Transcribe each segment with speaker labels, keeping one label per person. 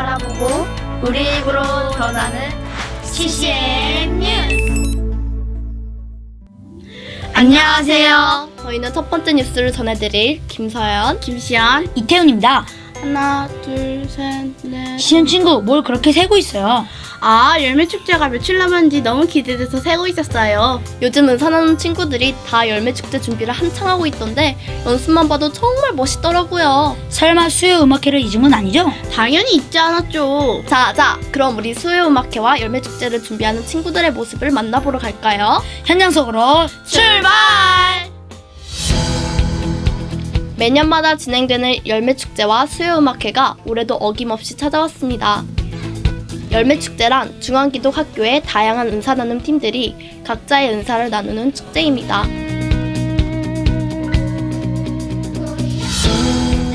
Speaker 1: 바라보고 우리 입으로 전하는 CCM 뉴스. 안녕하세요.
Speaker 2: 저희는 첫 번째 뉴스를 전해드릴 김서연,
Speaker 1: 김시연.
Speaker 3: 이태훈입니다.
Speaker 1: 하나, 둘, 셋, 넷.
Speaker 3: 시은 친구, 뭘 그렇게 세고 있어요?
Speaker 1: 아, 열매 축제가 며칠 남았는지 너무 기대돼서 세고 있었어요.
Speaker 2: 요즘은 사는 친구들이 다 열매 축제 준비를 한창 하고 있던데 연습만 봐도 정말 멋있더라고요.
Speaker 3: 설마 수요 음악회를 잊은 건 아니죠?
Speaker 1: 당연히 있지 않았죠.
Speaker 2: 자, 자, 그럼 우리 수요 음악회와 열매 축제를 준비하는 친구들의 모습을 만나보러 갈까요?
Speaker 3: 현장 속으로
Speaker 2: 출발! 매년마다 진행되는 열매축제와 수요음악회가 올해도 어김없이 찾아왔습니다. 열매축제란 중앙기독학교의 다양한 은사 나눔 팀들이 각자의 은사를 나누는 축제입니다.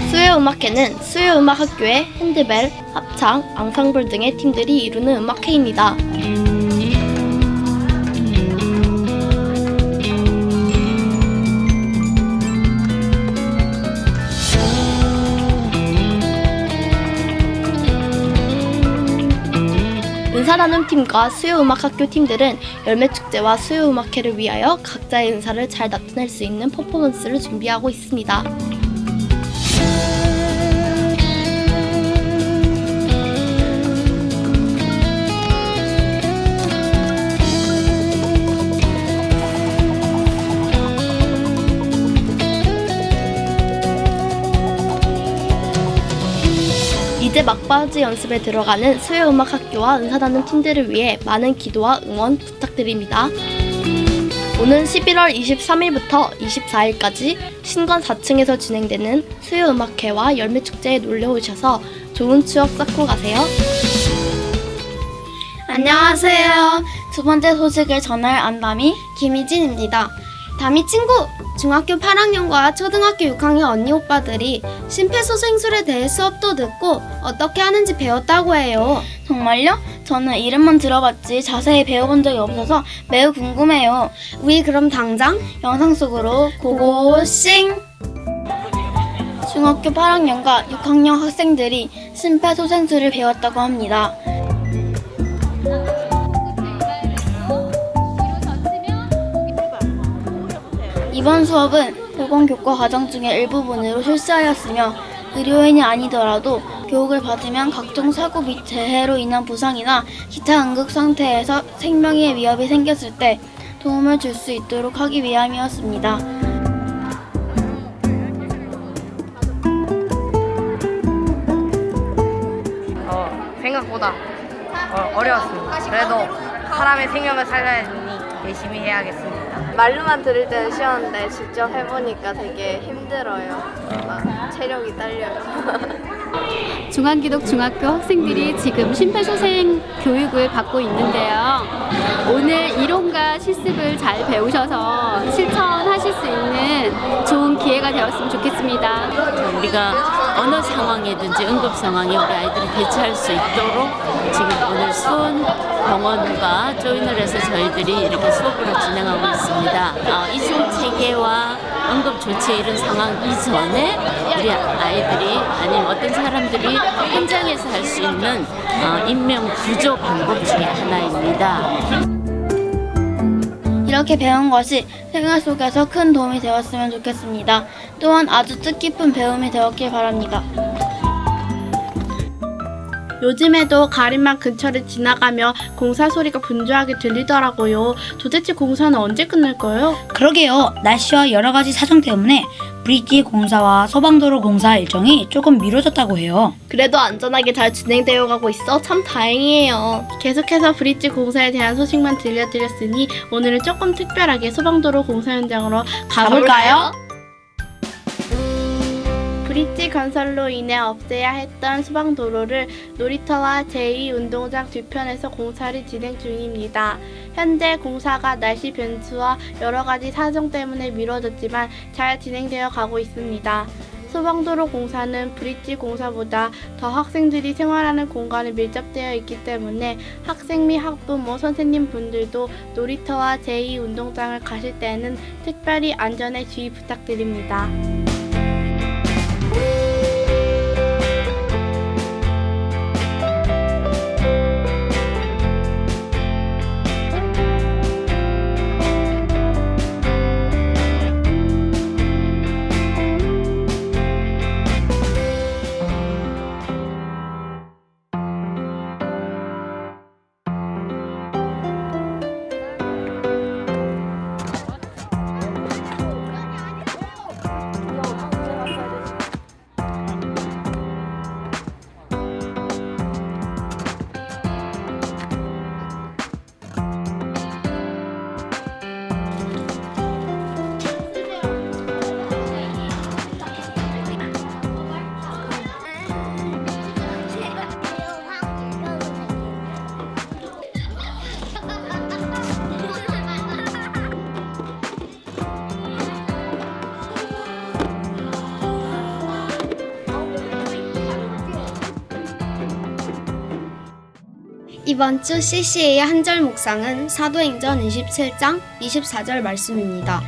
Speaker 2: 수요음악회는 수요음악학교의 핸드벨, 합창, 앙상블 등의 팀들이 이루는 음악회입니다. 은사나눔 팀과 수요음악학교 팀들은 열매축제와 수요음악회를 위하여 각자의 은사를 잘 나타낼 수 있는 퍼포먼스를 준비하고 있습니다. 이제 막바지 연습에 들어가는 수요음악학교와 은사나눔 팀들을 위해 많은 기도와 응원 부탁드립니다. 오는 11월 23일부터 24일까지 신관 4층에서 진행되는 수요음악회와 열매축제에 놀러오셔서 좋은 추억 쌓고 가세요.
Speaker 1: 안녕하세요. 두 번째 소식을 전할 안담이 김희진입니다. 담이 친구! 중학교 8학년과 초등학교 6학년 언니 오빠들이 심폐소생술에 대해 수업도 듣고 어떻게 하는지 배웠다고 해요.
Speaker 4: 정말요? 저는 이름만 들어봤지 자세히 배워본 적이 없어서 매우 궁금해요.
Speaker 1: 우리 그럼 당장
Speaker 4: 영상 속으로 고고싱! 중학교 8학년과 6학년 학생들이 심폐소생술을 배웠다고 합니다. 이번 수업은 보건교과 과정 중의 일부분으로 실시하였으며 의료인이 아니더라도 교육을 받으면 각종 사고 및 재해로 인한 부상이나 기타 응급 상태에서 생명의 위협이 생겼을 때 도움을 줄 수 있도록 하기 위함이었습니다.
Speaker 5: 어, 생각보다 어, 어려웠습니다. 그래도 사람의 생명을 살려야 하니 열심히 해야겠습니다.
Speaker 2: 말로만 들을 때는 쉬웠는데 직접 해보니까 되게 힘들어요. 막 체력이 딸려요.
Speaker 6: 중앙기독 중학교 학생들이 지금 심폐소생 교육을 받고 있는데요. 오늘 이론과 실습을 잘 배우셔서 실천하실 수 있는 좋은 기회가 되었으면 좋겠습니다.
Speaker 7: 우리가 어느 상황이든지 응급 상황에 우리 아이들이 대처할 수 있도록 지금 오늘 수원 병원과 조인을 해서 저희들이 이렇게 수업을 진행하고 있습니다. 어, 이송 체계와 응급 조치 이런 상황 이전에 우리 아이들이 아니면 어떤 사람들이 현장에서 할 수 있는 어, 인명 구조 방법 중에 하나입니다.
Speaker 4: 이렇게 배운 것이 생활 속에서 큰 도움이 되었으면 좋겠습니다. 또한 아주 뜻깊은 배움이 되었길 바랍니다.
Speaker 1: 요즘에도 가림막 근처를 지나가며 공사 소리가 분주하게 들리더라고요. 도대체 공사는 언제 끝날까요?
Speaker 3: 그러게요. 날씨와 여러 가지 사정 때문에 브릿지 공사와 소방도로 공사 일정이 조금 미뤄졌다고 해요.
Speaker 2: 그래도 안전하게 잘 진행되어 가고 있어 참 다행이에요.
Speaker 1: 계속해서 브릿지 공사에 대한 소식만 들려드렸으니 오늘은 조금 특별하게 소방도로 공사 현장으로 가볼까요? 브릿지 건설로 인해 없애야 했던 소방도로를 놀이터와 제2운동장 뒤편에서 공사를 진행 중입니다. 현재 공사가 날씨 변수와 여러 가지 사정 때문에 미뤄졌지만 잘 진행되어 가고 있습니다. 소방도로 공사는 브릿지 공사보다 더 학생들이 생활하는 공간에 밀접되어 있기 때문에 학생 및 학부모, 선생님 분들도 놀이터와 제2운동장을 가실 때는 특별히 안전에 주의 부탁드립니다.
Speaker 8: 이번 주 CCA의 한절 묵상은 사도행전 27장 24절 말씀입니다.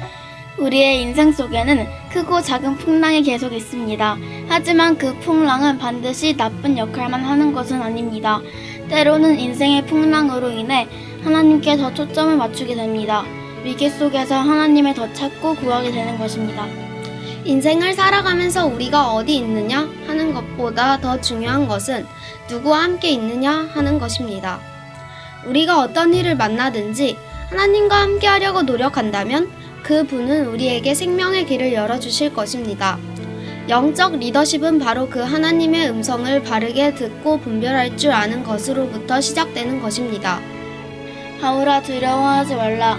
Speaker 4: 우리의 인생 속에는 크고 작은 풍랑이 계속 있습니다. 하지만 그 풍랑은 반드시 나쁜 역할만 하는 것은 아닙니다. 때로는 인생의 풍랑으로 인해 하나님께 더 초점을 맞추게 됩니다. 위기 속에서 하나님을 더 찾고 구하게 되는 것입니다.
Speaker 8: 인생을 살아가면서 우리가 어디 있느냐 하는 것보다 더 중요한 것은 누구와 함께 있느냐 하는 것입니다. 우리가 어떤 일을 만나든지 하나님과 함께 하려고 노력한다면 그 분은 우리에게 생명의 길을 열어주실 것입니다. 영적 리더십은 바로 그 하나님의 음성을 바르게 듣고 분별할 줄 아는 것으로부터 시작되는 것입니다.
Speaker 4: 바울아 두려워하지 말라.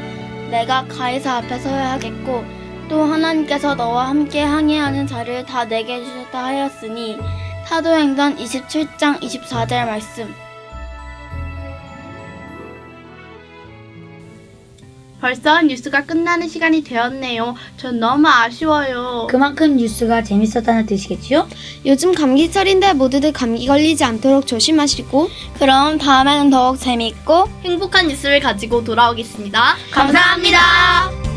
Speaker 4: 내가 가이사 앞에 서야 하겠고 또 하나님께서 너와 함께 항해하는 자를 다 내게 주셨다 하였으니 사도행전 27장 24절 말씀.
Speaker 1: 벌써 뉴스가 끝나는 시간이 되었네요. 전 너무 아쉬워요.
Speaker 3: 그만큼 뉴스가 재밌었다는 뜻이겠지요?
Speaker 8: 요즘 감기철인데 모두들 감기 걸리지 않도록 조심하시고
Speaker 4: 그럼 다음에는 더욱 재밌고
Speaker 8: 행복한 뉴스를 가지고 돌아오겠습니다.
Speaker 1: 감사합니다.